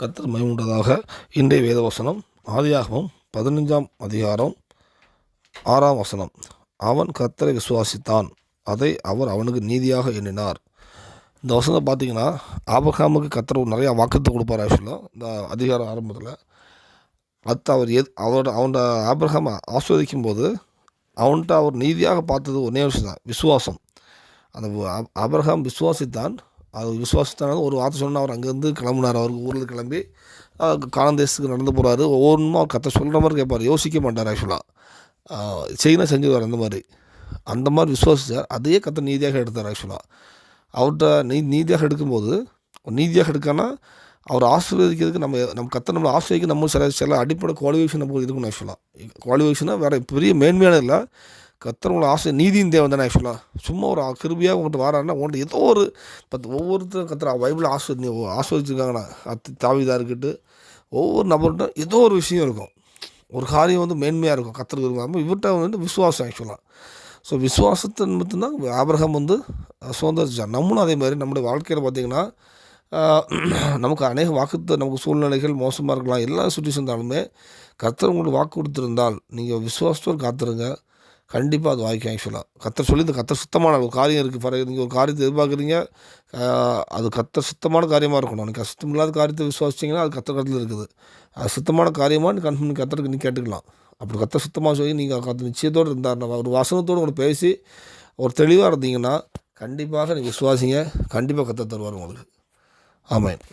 கர்த்தர் மயமுண்டதாக இன்றைய வேதவசனம் ஆதியாகவும் பதினஞ்சாம் அதிகாரம் ஆறாம் வசனம். அவன் கத்தரை விசுவாசித்தான் அதை அவர் அவனுக்கு நீதியாக எண்ணினார். இந்த வசனம் பார்த்தீங்கன்னா ஆபகாமுக்கு கத்தர் ஒரு நிறையா வாக்குத்தம் கொடுப்பார் ஆக்சுவலாக இந்த அதிகாரம் ஆரம்பத்தில். அடுத்து அவர் எது அவரோட அவனோட ஆபிரகாம் ஆஸ்வதிக்கும் போது அவன்கிட்ட அவர் நீதியாக பார்த்தது ஒன்றே விஷயம் தான் விசுவாசம். அந்த ஆப்- ஆபிரகாம் விசுவாசித்தான் அது விசுவாசித்தான் ஒரு வார்த்தை சொன்னால் அவர் அங்கேருந்து கிளம்புனார். அவருக்கு ஊரில் கிளம்பி காலந்தேசத்துக்கு நடந்து போகிறாரு ஒவ்வொன்றும் அவர் கத்தை சொல்கிற மாதிரி கேட்பார் யோசிக்க மாட்டார் ஆக்சுவலாக செய்யணும் செஞ்சுவார் அந்த மாதிரி. அந்த மாதிரி விசுவாசித்தார் அதையே கத்தை நீதியாக எடுத்தார் ஆக்சுவலாக அவர்கிட்ட நீ நீதியாக எடுக்கும்போது நீதியாக எடுக்கனா அவர் ஆசீர்வதிக்கிறதுக்கு நம்ம நம்ம கத்தை நம்மளை ஆசிரியக்கு நம்ம சில சில அடிப்படை குவாலிஃபிகேஷன் நமக்கு இருக்கணும் ஆக்சுவலாக குவாலிஃபிகேஷனாக வேறு பெரிய மேன்மையான இல்லை. கத்தர் உங்களை ஆசை நீதியின் தேவன் தானே ஆக்சுவலாக சும்மா ஒரு கிருபியாக உங்கள்கிட்ட வராருன்னா உங்கள்கிட்ட ஏதோ ஒரு பத்து ஒவ்வொருத்தரும் கத்துற பைபிள் ஆஸ்வதி ஆஸ்வதிச்சிருக்காங்கண்ணா அத்து தாவிதாக இருக்கட்டு ஒவ்வொரு நபர்கிட்ட ஏதோ ஒரு விஷயம் இருக்கும். ஒரு காரியம் வந்து மேன்மையாக இருக்கும் கத்தருக்கு இருக்கும் இவர்கிட்ட வந்து விசுவாசம் ஆக்சுவலாக ஸோ விசுவாசத்தின் மட்டும்தான் ஆபிரகம் வந்து சுதந்திரிச்சார் நம்மளும் அதே மாதிரி நம்முடைய வாழ்க்கையில் பார்த்திங்கன்னா நமக்கு அநேக வாக்குத்த நமக்கு சூழ்நிலைகள் மோசமாக இருக்கலாம். எல்லா சுச்சுவேஷன் இருந்தாலுமே கர்த்தர் உங்களுக்கு வாக்கு கொடுத்துருந்தால் நீங்கள் விசுவாசத்தோடு காத்துருங்க. கண்டிப்பாக அது வாய்க்கும் ஆக்சுவலாக கத்தர் சொல்லி இந்த கத்தர் சுத்தமான ஒரு காரியம் இருக்குது ஃபார் நீங்கள் ஒரு காரியத்தை எதிர்பார்க்குறீங்க அது கத்தர் சுத்தமான காரியமாக இருக்கணும். நீங்கள் சுத்தம் இல்லாத காரியத்தை விசுவாசிச்சிங்கன்னா அது கத்தர் கத்தில் இருக்குது. அது சுத்தமான காரியமாக நீ கன்ஃபார்ம் கத்தருக்கு நீ கேட்டுக்கலாம். அப்படி கத்த சுத்தமாக சொல்லி நீங்கள் கத்த நிச்சயத்தோடு இருந்தார் ஒரு வசனத்தோடு உங்களுக்கு பேசி ஒரு தெளிவாக இருந்தீங்கன்னா கண்டிப்பாக நீங்கள் விசுவாசிங்க. கண்டிப்பாக கத்த தருவார் உங்களுக்கு. ஆமாம்